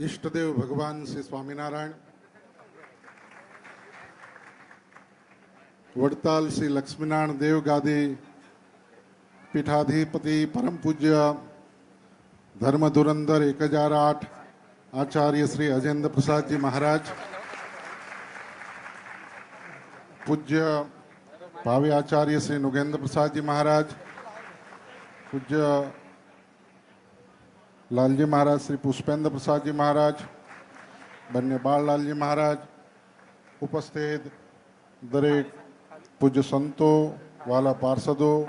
ઈષ્ટદેવ ભગવાન શ્રી સ્વામિનારાયણ વડતાલ શ્રી લક્ષ્મીનારાયણ દેવ ગાદી પીઠાધિપતિ પરમ પૂજ્ય ધર્મ ધુરંધર એક હજાર આઠ આચાર્ય શ્રી અજેન્દ્ર પ્રસાદજી મહારાજ પૂજ્ય ભાવિ આચાર્ય શ્રી નુગેન્દ્ર પ્રસાદજી મહારાજ પૂજ્ય લાલજી મહારાજ, શ્રી પુષ્પેન્દ્ર પ્રસાદજી મહારાજ, બંને બાળલાલજી મહારાજ ઉપસ્થિત, દરેક પૂજ્ય સંતો, વાલા પાર્ષદો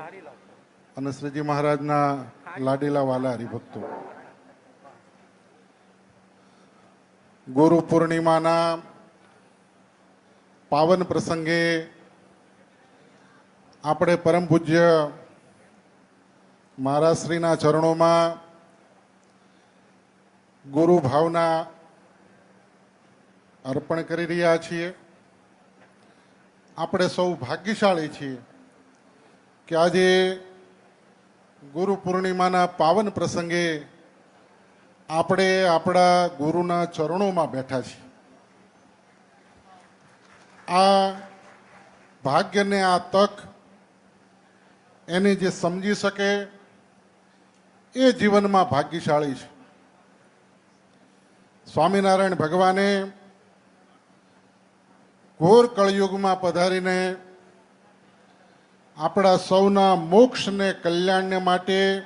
અને શ્રીજી મહારાજના લાડીલા વાલા હરિભક્તો. ગુરુ પૂર્ણિમાના પાવન પ્રસંગે આપણે પરમ પૂજ્ય મહારાજશ્રીના ચરણોમાં ગુરુ ભાવના અર્પણ કરી રહ્યા છીએ. આપણે સૌ ભાગ્યશાળી છીએ કે આજે ગુરુ પૂર્ણિમાના પાવન પ્રસંગે આપણે આપણા ગુરુના ચરણોમાં બેઠા છીએ. આ ભાગ્યને આ તક એને જે સમજી શકે એ જીવનમાં ભાગ્યશાળી છે. સ્વામિનારાયણ ભગવાને ઘોર કળયુગમાં પધારીને આપણા સૌના મોક્ષને, કલ્યાણને માટે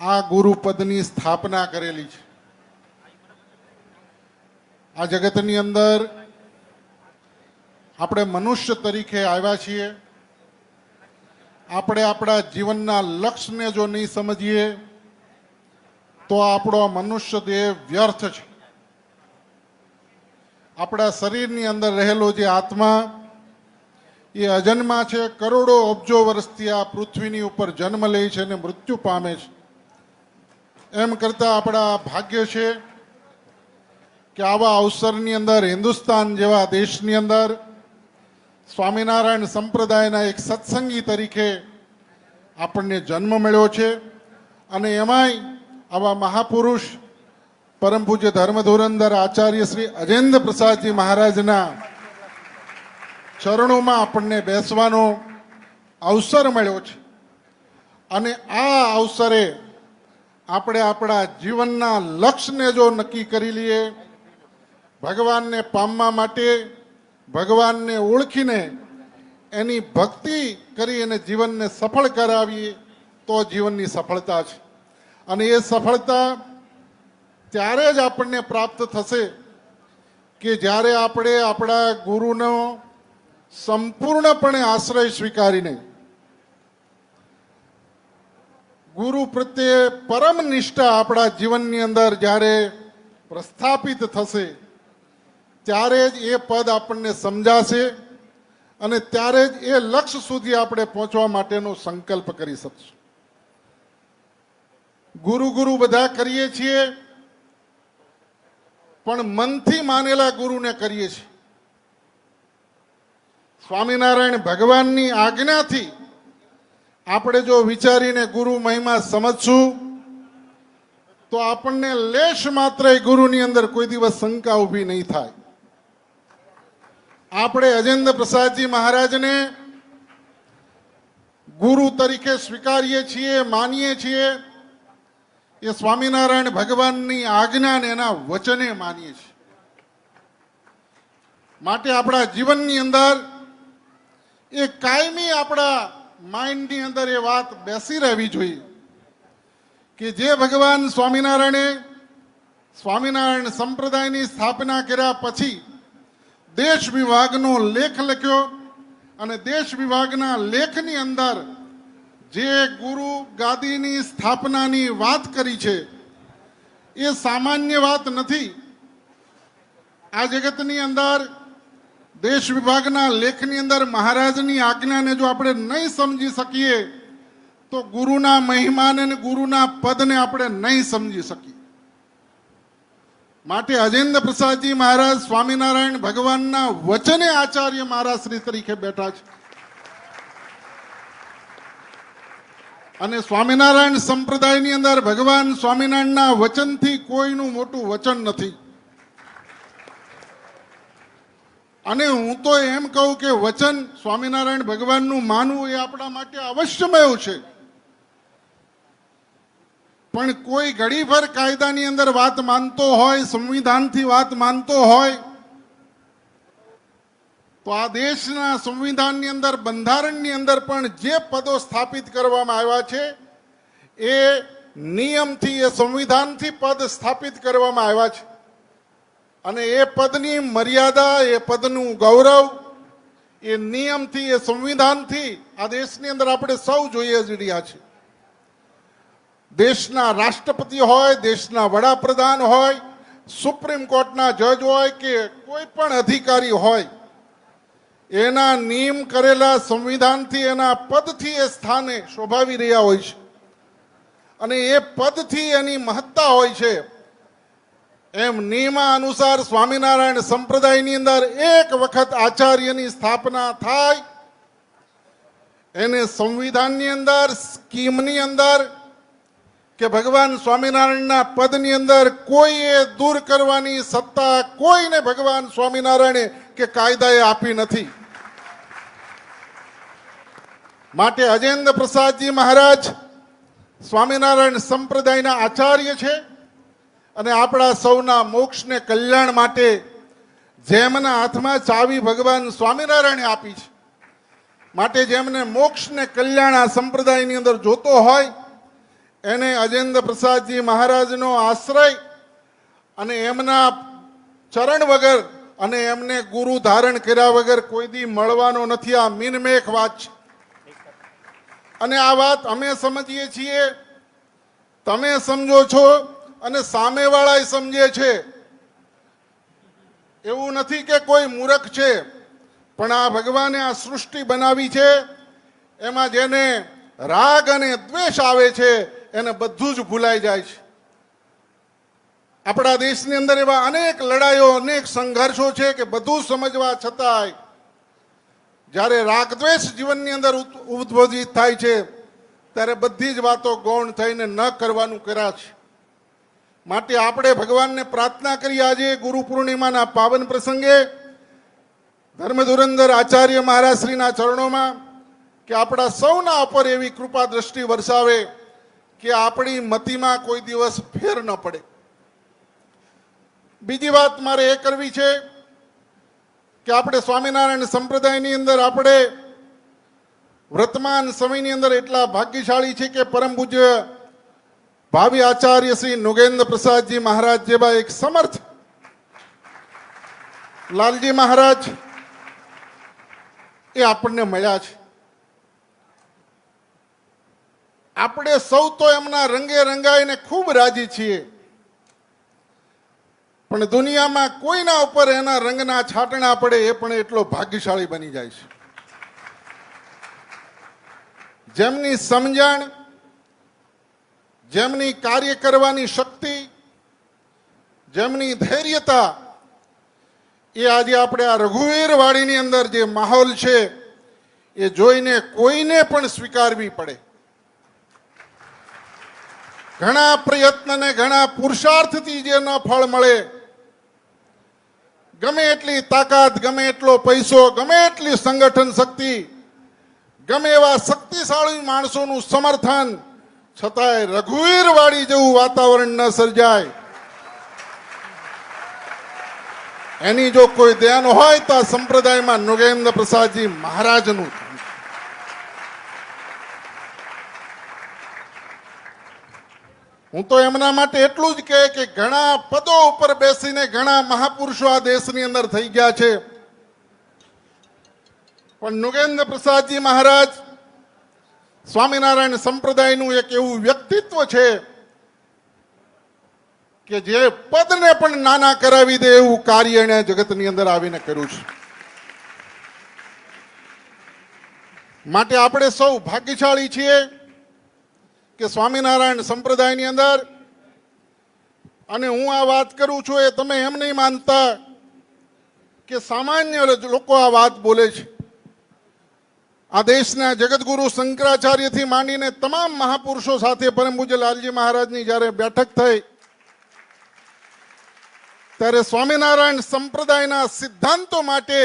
આ ગુરુપદની સ્થાપના કરેલી છે. આ જગતની અંદર આપણે મનુષ્ય તરીકે આવ્યા છીએ. આપણે આપણા જીવનના લક્ષ્યને જો નહીં સમજીએ તો આપણો મનુષ્ય દેહ વ્યર્થ છે. આપણા શરીરની અંદર રહેલો જે આત્મા, એ અજન્મા છે, કરોડો અબજો વર્ષથી આ પૃથ્વીની ઉપર જન્મ લે છે અને મૃત્યુ પામે છે. એમ કરતાં આપણા ભાગ્ય છે કે આવા અવસરની અંદર, હિન્દુસ્તાન જેવા દેશની અંદર, સ્વામિનારાયણ સંપ્રદાયના એક સત્સંગી તરીકે આપણને જન્મ મળ્યો છે અને એમાંય આવા મહાપુરુષ પરમ પૂજ્ય ધર્મ આચાર્ય શ્રી અજેન્દ્ર પ્રસાદજી મહારાજના ચરણોમાં આપણને બેસવાનો અવસર મળ્યો છે. અને આ અવસરે આપણે આપણા જીવનના લક્ષ્યને જો નક્કી કરી લઈએ, ભગવાનને પામવા માટે, ભગવાનને ઓળખીને એની ભક્તિ કરી અને જીવનને સફળ કરાવીએ, તો જીવનની સફળતા છે. અને એ સફળતા ત્યારે જ આપણને પ્રાપ્ત થશે કે જ્યારે આપણે આપણા ગુરુનો સંપૂર્ણપણે આશ્રય સ્વીકારીને ગુરુ પ્રત્યે પરમ નિષ્ઠા આપણા જીવનની અંદર જ્યારે પ્રસ્થાપિત થશે, ત્યારે જ એ પદ આપણને સમજાશે અને ત્યારે જ એ લક્ષ્ય સુધી આપણે પહોંચવા માટેનો સંકલ્પ કરી શકશું. ગુરુ ગુરુ બધા કરીએ છીએ, પણ મનથી માનેલા ગુરુને કરીએ છીએ. સ્વામિનારાયણ ભગવાનની આજ્ઞાથી આપણે જો વિચારીને ગુરુ મહિમા સમજશું, તો આપણને લેશ માત્ર ગુરુની અંદર કોઈ દિવસ શંકા ઊભી નહીં થાય. આપણે અજેન્દ્ર પ્રસાદજી મહારાજને ગુરુ તરીકે સ્વીકારીએ છીએ, માનીએ છીએ એ સ્વામિનારાયણ ભગવાનની આજ્ઞાને એના વચને માનીએ છીએ. માટે આપણા જીવનની અંદર એ કાયમી આપણા માઇન્ડની અંદર એ વાત બેસી રહેવી જોઈએ કે જે ભગવાન સ્વામિનારાયણે સ્વામિનારાયણ સંપ્રદાયની સ્થાપના કર્યા પછી દેશ વિભાગનો લેખ લખ્યો અને દેશ વિભાગના લેખની અંદર જે ગુરુ ગાદીની સ્થાપનાની વાત કરી છે, એ સામાન્ય વાત નથી. આ જગતની અંદર, દેશ વિભાગના લેખની અંદર મહારાજની આજ્ઞાને જો આપણે નહીં સમજી શકીએ, તો ગુરુના મહિમાને ગુરુના પદને આપણે નહીં સમજી શકીએ. માટે અજેન્દ્ર પ્રસાદજી મહારાજ સ્વામિનારાયણ ભગવાનના વચને આચાર્ય મહારાજ શ્રી તરીકે બેઠા છે. અને સ્વામિનારાયણ સંપ્રદાયની અંદર ભગવાન સ્વામિનારાયણના વચનથી કોઈનું મોટું વચન નથી. અને હું તો એમ કહું કે વચન સ્વામિનારાયણ ભગવાનનું માનવું એ આપણા માટે અવશ્યમય છે. પણ કોઈ ઘડીભર કાયદાની અંદર વાત માનતો હોય, સંવિધાનથી વાત માનતો હોય તો આ દેશના સંવિધાનની અંદર, બંધારણની અંદર પણ જે પદો સ્થાપિત કરવામાં આવ્યા છે, એ નિયમથી, એ સંવિધાનથી પદ સ્થાપિત કરવામાં આવ્યા છે. અને એ પદની મર્યાદા, એ પદનું ગૌરવ, એ નિયમથી, એ સંવિધાનથી આ દેશની અંદર આપણે સૌ જોઈએ જ રહ્યા છે દેશના રાષ્ટ્રપતિ હોય, દેશના વડાપ્રધાન હોય, સુપ્રીમ કોર્ટના જજ હોય કે કોઈ પણ અધિકારી હોય એના નિયમ કરેલા સંવિધાનથી એના પદથી એ સ્થાને શોભાવી રહ્યા હોય છે. અને એ પદથી એની મહત્તા હોય છે. એમ નિયમા અનુસાર સ્વામિનારાયણ સંપ્રદાયની અંદર એક વખત આચાર્યની સ્થાપના થાય. એને સંવિધાનની અંદર, સ્કીમની અંદર કે ભગવાન સ્વામિનારાયણના પદની અંદર કોઈએ દૂર કરવાની સત્તા કોઈને ભગવાન સ્વામિનારાયણે કે કાયદાએ આપી નથી. માટે અજેન્દ્ર પ્રસાદજી મહારાજ સ્વામિનારાયણ સંપ્રદાયના આચાર્ય છે અને આપણા સૌના મોક્ષને કલ્યાણ માટે જેમના હાથમાં ચાવી ભગવાન સ્વામિનારાયણે આપી છે. માટે જેમને મોક્ષને કલ્યાણ આ સંપ્રદાયની અંદર જોતો હોય, એને અજેન્દ્ર પ્રસાદજી મહારાજનો આશ્રય અને એમના ચરણ વગર અને એમને ગુરુ ધારણ કર્યા વગર કોઈ દી મળવાનો નથી. આ મીનમેખ વાત છે. અને આ વાત અમે સમજીએ છીએ. તમે સમજો છો અને સામેવાળા સમજે છે. એવું નથી કે કોઈ મૂરખ છે. પણ આ ભગવાને આ સૃષ્ટિ બનાવી છે. એમાં જેને રાગ અને દ્વેષ આવે છે, એને બધું જ ભૂલાઈ જાય છે. આપણા દેશની અંદર એવા અનેક લડાઈઓ, અનેક સંઘર્ષો છે કે બધું સમજવા છતાંય જ્યારે રાગદ્વેષ જીવનની અંદર ઉદ્ભવિત થાય છે, ત્યારે બધી જ વાતો ગૌણ થઈને ન કરવાનું કર્યા છે. માટે આપણે ભગવાનને પ્રાર્થના કરી આજે ગુરુ પૂર્ણિમાના પાવન પ્રસંગે ધર્મધુરંદર આચાર્ય મહારાજશ્રીના ચરણોમાં કે આપણા સૌના ઉપર એવી કૃપા દ્રષ્ટિ વરસાવે કે આપણી મતિમાં કોઈ દિવસ ફેર ન પડે. બીજી વાત મારે એ કરવી છે કે આપણે સ્વામિનારાયણ સંપ્રદાયની અંદર આપણે વર્તમાન સમયની અંદર એટલા ભાગ્યશાળી છે કે પરમ પૂજ્ય ભાવિ આચાર્ય શ્રી નુગેન્દ્ર પ્રસાદજી મહારાજ જેવા એક સમર્થ લાલજી મહારાજ એ આપણને મળ્યા છે. આપણે સૌ તો એમના રંગે રંગાઈને ખૂબ રાજી છીએ. પણ દુનિયામાં કોઈના ઉપર એના રંગના છાંટણા પડે એ પણ એટલો ભાગ્યશાળી બની જાય છે. જેમની સમજણ, જેમની કાર્ય કરવાની શક્તિ, જેમની ધૈર્યતા, એ આજે આપણે આ રઘુવીર વાડીની અંદર જે માહોલ છે, એ જોઈને કોઈને પણ સ્વીકારવી પડે. ઘણા પ્રયત્ન ને ઘણા પુરુષાર્થથી જે ન ફળ મળે ગમે એટલી તાકાત, ગમે એટલો પૈસો, ગમે એટલી સંગઠન શક્તિ, ગમે એવા શક્તિશાળી માણસોનું સમર્થન, છતાંય રઘુવીર વાળી જેવું વાતાવરણ ન સર્જાય. એની જો કોઈ ધ્યાન હોય તો સંપ્રદાયમાં નૃગેન્દ્ર પ્રસાદજી મહારાજનું હું તો એમના માટે એટલું જ કહે કે ઘણા પદો ઉપર બેસીને ઘણા મહાપુરુષો આ દેશની અંદર થઈ ગયા છે. પણ નુગેન્દ્ર પ્રસાદજી મહારાજ, સ્વામિનારાયણ સંપ્રદાયનું એક એવું વ્યક્તિત્વ છે કે જે પદને પણ નાના કરાવી દે એવું કાર્ય એણે જગતની અંદર આવીને કર્યું છે. માટે આપણે સૌ ભાગ્યશાળી છીએ. કે સ્વામિનારાયણ સંપ્રદાયની અંદર, અને હું આ વાત કરું છું એ તમે એમ નહીં માનતા કે સામાન્ય લોકો આ વાત બોલે છે. આ દેશના જગતગુરુ શંકરાચાર્યથી માંડીને તમામ મહાપુરુષો સાથે પરમ પૂજ્ય લાલજી મહારાજની જ્યારે બેઠક થઈ, ત્યારે સ્વામિનારાયણ સંપ્રદાયના સિદ્ધાંતો માટે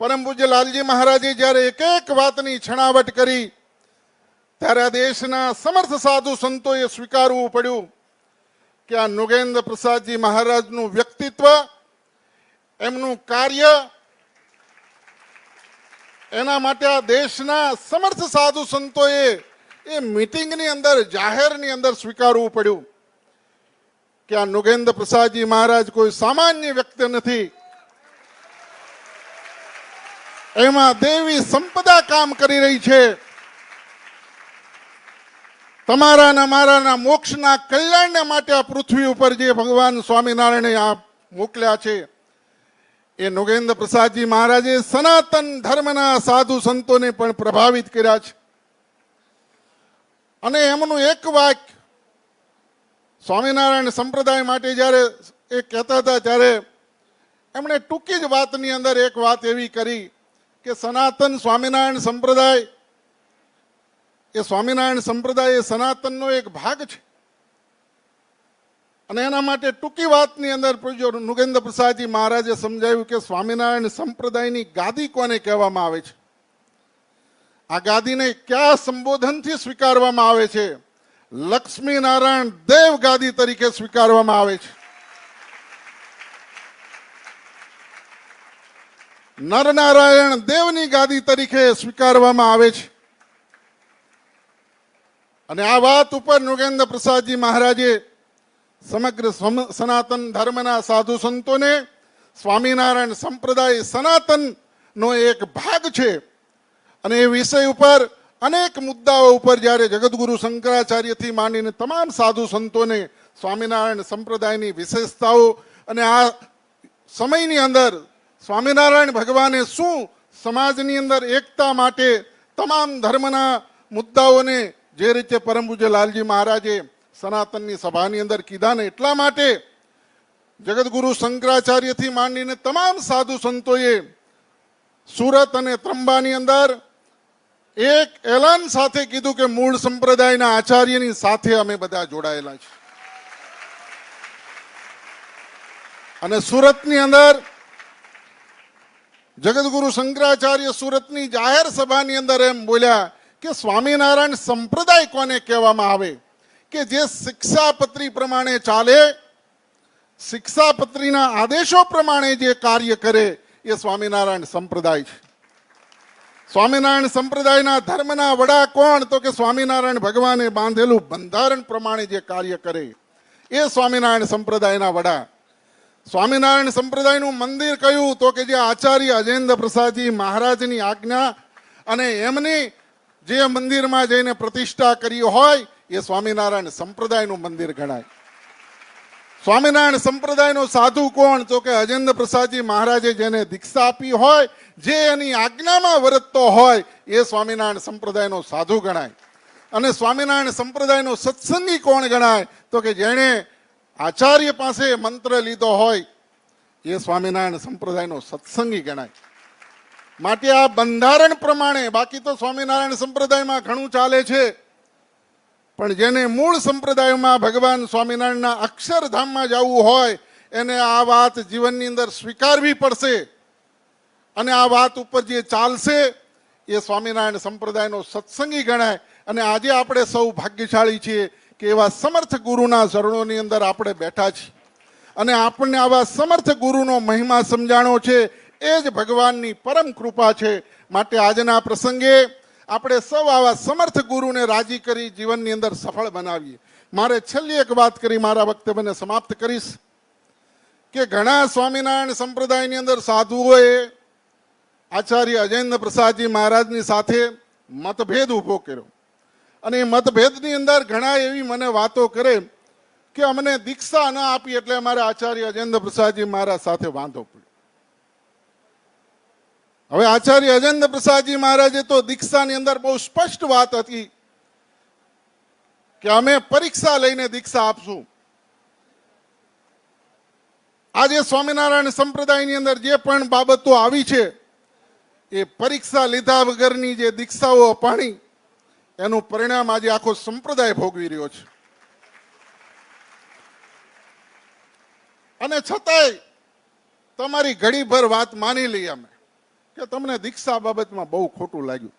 પરમ પૂજ્ય લાલજી મહારાજે જ્યારે એક એક વાતની છણાવટ કરી ત્યારે આ દેશના સમર્થ સાધુ સંતોએ સ્વીકારવું પડ્યું કે આ નુગેન્દ્ર પ્રસાદજી મહારાજનું વ્યક્તિત્વ, એમનું કાર્ય, એના માટે આ દેશના સમર્થ સાધુ સંતોએ એ મિટિંગની અંદર, જાહેરની અંદર સ્વીકારવું પડ્યું કે આ નુગેન્દ્ર પ્રસાદજી મહારાજ કોઈ સામાન્ય વ્યક્તિ નથી. એમાં દેવી સંપદા કામ કરી રહી છે. તમારા ને મારાના મોક્ષના કલ્યાણને માટે આ પૃથ્વી ઉપર જે ભગવાન સ્વામિનારાયણે આ મોકલ્યા છે, એ નોગેન્દ્ર પ્રસાદજી મહારાજે સનાતન ધર્મના સાધુ સંતોને પણ પ્રભાવિત કર્યા છે. અને એમનું એક વાક્ય સ્વામિનારાયણ સંપ્રદાય માટે જ્યારે એ કહેતા હતા, ત્યારે એમણે ટૂંકી જ વાતની અંદર એક વાત એવી કરી કે સનાતન સ્વામિનારાયણ સંપ્રદાય એ સ્વામિનારાયણ સંપ્રદાય એ સનાતનનો એક ભાગ છે. અને એના માટે ટૂંકી વાતની અંદર પૂજ્ય નુગેન્દ્ર પ્રસાદજી મહારાજે સમજાવ્યું કે સ્વામિનારાયણ સંપ્રદાયની ગાદી કોને કહેવામાં આવે છે? આ ગાદીને કયા સંબોધનથી સ્વીકારવામાં આવે છે? લક્ષ્મીનારાયણ દેવ ગાદી તરીકે સ્વીકારવામાં આવે છે. નરનારાયણ દેવની ગાદી તરીકે સ્વીકારવામાં આવે છે. અને આ વાત ઉપર નૃગેન્દ્ર પ્રસાદજી મહારાજે સમગ્ર સમ- સનાતન ધર્મના સાધુ સંતોને સ્વામિનારાયણ સંપ્રદાય સનાતનનો એક ભાગ છે. અને એ વિષય ઉપર અનેક મુદ્દાઓ ઉપર જ્યારે જગદગુરુ શંકરાચાર્યથી માંડીને તમામ સાધુ સંતોને સ્વામિનારાયણ સંપ્રદાયની વિશેષતાઓ અને આ સમયની અંદર સ્વામિનારાયણ ભગવાને શું સમાજની અંદર એકતા માટે તમામ ધર્મના મુદ્દાઓને જે રીતે પરમ પૂજ્ય લાલજી મહારાજે સનાતનની સભાની અંદર કીધા ને એટલા માટે જગતગુરુ શંકરાચાર્યથી માંડીને તમામ સાધુ સંતોએ સુરત અને ત્રંબાની અંદર એક એલાન સાથે કીધું કે મૂળ સંપ્રદાયના આચાર્યની સાથે અમે બધા જોડાયેલા છે અને સુરતની અંદર જગતગુરુ શંકરાચાર્ય સુરતની જાહેર સભાની અંદર એમ બોલ્યા કે સ્વામિનારાયણ સંપ્રદાય કોને કહેવામાં આવે? કે જે શિક્ષાપત્રી પ્રમાણે ચાલે, શિક્ષાપત્રીના આદેશો પ્રમાણે જે કાર્ય કરે, એ સ્વામિનારાયણ સંપ્રદાય છે. સ્વામિનારાયણ સંપ્રદાયના ધર્મના વડા કોણ? તો કે સ્વામિનારાયણ ભગવાને બાંધેલું બંધારણ પ્રમાણે જે કાર્ય કરે, એ સ્વામિનારાયણ સંપ્રદાયના વડા. સ્વામિનારાયણ સંપ્રદાયનું મંદિર કયું? તો કે જે આચાર્ય અજેન્દ્ર પ્રસાદજી મહારાજની આજ્ઞા અને એમની જે મંદિરમાં જઈને પ્રતિષ્ઠા કરી હોય, એ સ્વામિનારાયણ સંપ્રદાયનું મંદિર ગણાય. સ્વામિનારાયણ સંપ્રદાયનો સાધુ કોણ? તો કે અજેન્દ્ર પ્રસાદજી મહારાજે જેને દીક્ષા આપી હોય, જે એની આજ્ઞામાં વર્તતો હોય, એ સ્વામિનારાયણ સંપ્રદાયનો સાધુ ગણાય. અને સ્વામિનારાયણ સંપ્રદાયનો સત્સંગી કોણ ગણાય? તો કે જેણે આચાર્ય પાસે મંત્ર લીધો હોય, એ સ્વામિનારાયણ સંપ્રદાયનો સત્સંગી ગણાય. માટે આ બંધારણ પ્રમાણે, બાકી તો સ્વામિનારાયણ સંપ્રદાયમાં ઘણું ચાલે છે. પણ જેને મૂળ સંપ્રદાયમાં ભગવાન સ્વામિનારાયણના અક્ષરધામમાં જવું હોય, એને આ વાત જીવનની અંદર સ્વીકારવી પડશે. અને આ વાત ઉપર જે ચાલશે, એ સ્વામિનારાયણ સંપ્રદાયનો સત્સંગી ગણાય. અને આજે આપણે સૌ ભાગ્યશાળી છીએ કે એવા સમર્થ ગુરુના ચરણોની અંદર આપણે બેઠા છીએ. અને આપણને આવા સમર્થ ગુરુનો મહિમા સમજાણો છે એ જ ભગવાનની પરમ કૃપા છે. માટે આજના પ્રસંગે આપણે સૌ આવા સમર્થ ગુરુને રાજી કરી જીવનની અંદર સફળ બનાવીએ. મારે છેલ્લી એક વાત કરી મારા વક્તવ્યને સમાપ્ત કરીશ. કે ઘણા સ્વામિનારાયણ સંપ્રદાયની અંદર સાધુઓએ આચાર્ય અજેન્દ્ર પ્રસાદજી મહારાજની સાથે મતભેદ ઊભો કર્યો. અને એ મતભેદની અંદર ઘણા એવી મને વાતો કરે કે અમને દીક્ષા ન આપી એટલે અમારે આચાર્ય અજેન્દ્ર પ્રસાદજી મહારાજ સાથે વાંધો પડ્યો. હવે આચાર્ય અજેન્દ્ર પ્રસાદજી મહારાજે તો દીક્ષાની અંદર બહુ સ્પષ્ટ વાત હતી કે અમે પરીક્ષા લઈને દીક્ષા આપશું. આજે સ્વામિનારાયણ સંપ્રદાયની અંદર જે પણ બાબતો આવી છે, એ પરીક્ષા લીધા વગરની જે દીક્ષાઓ અપાણી, એનું પરિણામ આજે આખો સંપ્રદાય ભોગવી રહ્યો છે. અને છતાંય તમારી ઘડીભર વાત માની લઈ અમે. કે તમને દીક્ષા બાબતમાં બહુ ખોટું લાગ્યું.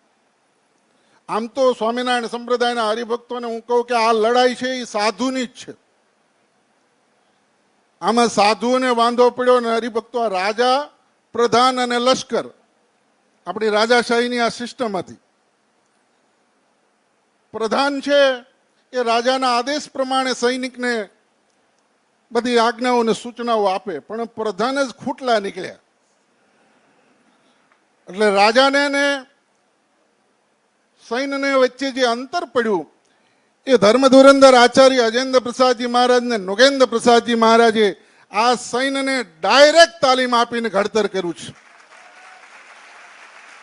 આમ તો સ્વામિનારાયણ સંપ્રદાયના હરિભક્તોને હું કહું કે આ લડાઈ છે, એ સાધુની જ છે. આમાં સાધુઓને વાંધો પડ્યો અને હરિભક્તો રાજા, પ્રધાન અને લશ્કર, આપણી રાજાશાહીની આ સિસ્ટમ હતી પ્રધાન છે, એ રાજાના આદેશ પ્રમાણે સૈનિકને બધી આજ્ઞાઓ અને સૂચનાઓ આપે, પણ પ્રધાન જ ખૂટલા નીકળ્યા. એટલે રાજાને ને સૈન્યને વચ્ચે જે અંતર પડ્યું, એ ધર્મધુરંદર આચાર્ય અજેન્દ્ર પ્રસાદજી મહારાજ ને નોગેન્દ્ર પ્રસાદજી મહારાજે આ સૈન્યને ડાયરેક્ટ તાલીમ આપીને ઘડતર કર્યું છે.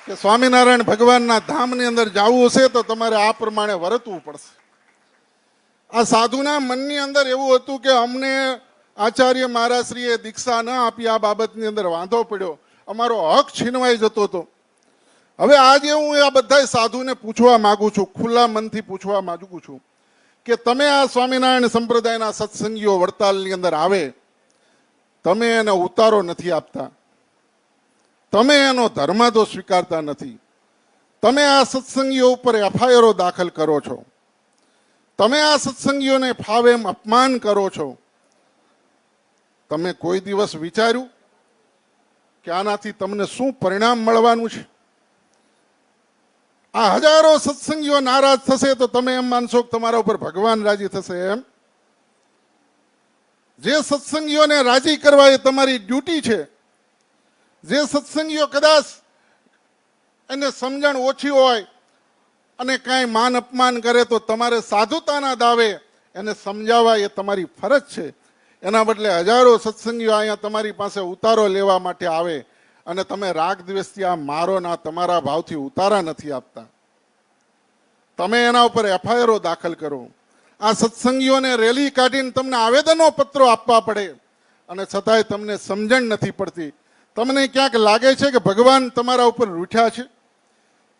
કે સ્વામિનારાયણ ભગવાનના ધામની અંદર જવું હશે તો તમારે આ પ્રમાણે વર્તવું પડશે. આ સાધુના મનની અંદર એવું હતું કે અમને આચાર્ય મહારાજશ્રીએ દીક્ષા ન આપી, આ બાબતની અંદર વાંધો પડ્યો. અમારો હક છીનવાઈ જતો હતો. હવે આજે હું આ બધા સાધુને પૂછવા માગું છું, ખુલ્લા મનથી પૂછવા માગું છું કે તમે આ સ્વામિનારાયણ સંપ્રદાયના સત્સંગીઓ વડતાલની અંદર આવે, તમે એને ઉતારો નથી આપતા. તમે એનો ધર્માદો સ્વીકારતા નથી. તમે આ સત્સંગીઓ ઉપર એફઆઈઆરો દાખલ કરો છો. તમે આ સત્સંગીઓને ફાવે એમ અપમાન કરો છો. તમે કોઈ દિવસ વિચાર્યું કે આનાથી તમને શું પરિણામ મળવાનું છે? આ હજારો સત્સંગીઓ નારાજ થશે તો તમે એમ માનશો કે તમારા ઉપર ભગવાન રાજી થશે એમ? જે સત્સંગીઓને રાજી કરવા એ તમારી ડ્યુટી છે. જે સત્સંગીઓ કદાચ એને સમજણ ઓછી હોય અને કાંઈ માન અપમાન કરે તો તમારે સાધુતાના દાવે એને સમજાવવા એ તમારી ફરજ છે. એના બદલે હજારો સત્સંગીઓ અહીંયા તમારી પાસે ઉતારો લેવા માટે આવે અને તમે રાગ દ્વેષથી આ મારો ના તમારા ભાવથી ઉતારા નથી આપતા. તમે એના ઉપર એફઆઈઆરો દાખલ કરો. આ સત્સંગીઓને રેલી કાઢીને તમને આવેદનો પત્રો આપવા પડે અને છતાંય તમને સમજણ નથી પડતી. તમને ક્યાંક લાગે છે કે ભગવાન તમારા ઉપર રૂઠ્યા છે?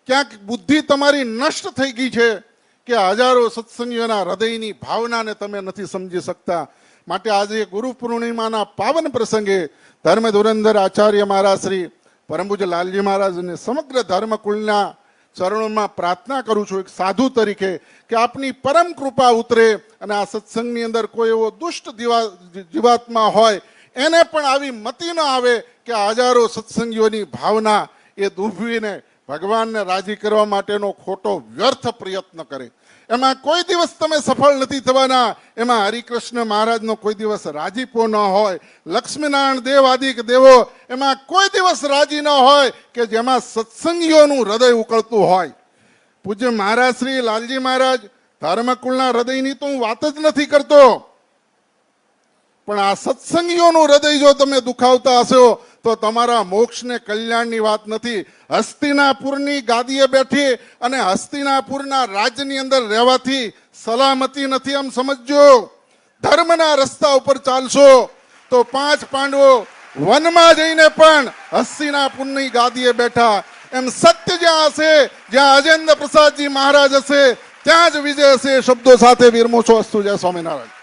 ક્યાંક બુદ્ધિ તમારી નષ્ટ થઈ ગઈ છે કે હજારો સત્સંગીઓના હૃદયની ભાવનાને તમે નથી સમજી શકતા? માટે આજે ગુરુ પૂર્ણિમાના પાવન પ્રસંગે ધર્મ ધુરંધર આચાર્ય મહારાજ શ્રી પરમભુજ લાલજી મહારાજને સમગ્ર ધર્મકુળના ચરણોમાં પ્રાર્થના કરું છું એક સાધુ તરીકે કે આપની પરમ કૃપા ઉતરે અને આ સત્સંગની અંદર કોઈ એવો દુષ્ટ દીવા- જીવાત્મા હોય, એને પણ આવી મતિ ન આવે કે હજારો સત્સંગીઓની ભાવના એ દુભવીને ભગવાનને રાજી કરવા માટેનો ખોટો વ્યર્થ પ્રયત્ન કરે. એમાં કોઈ દિવસ તમે સફળ નથી થવાના. એમાં હરિકૃષ્ણ મહારાજનો કોઈ દિવસ રાજીપો ન હોય. લક્ષ્મીનારાયણ દેવ આદિક દેવો, એમાં કોઈ દિવસ રાજી ન હોય કે જેમાં સત્સંગીઓનું હૃદય ઉકળતું હોય. પૂજ્ય મહારાજ શ્રી લાલજી મહારાજ, ધર્મકુળના હૃદયની તો હું વાત જ નથી કરતો. પણ આ સત્સંગીઓનું હૃદય જો તમે દુખાવતા હશો, તો તમારા મોક્ષને કલ્યાણની વાત નથી. હસ્તિનાપુરની ગાદીએ બેઠી અને હસ્તિનાપુરના રાજ્યની અંદર રહેવાથી સલામતી નથી એમ સમજજો. ધર્મના રસ્તા ઉપર ચાલશો, તો પાંચ પાંડવો વનમાં જઈને પણ હસ્તિનાપુરની ગાદીએ બેઠા. એમ સત્ય જ્યાં હશે, જ્યાં અજેન્દ્ર પ્રસાદજી મહારાજ હશે, ત્યાં જ વિજય હશે શબ્દો સાથે વિરમો છો અસ્તુ. જય સ્વામિનારાયણ.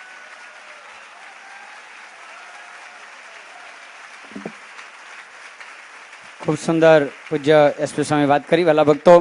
ખૂબ સુંદર પૂજ્ય એસપી સ્વામી વાત કરી વહેલા ભક્તો.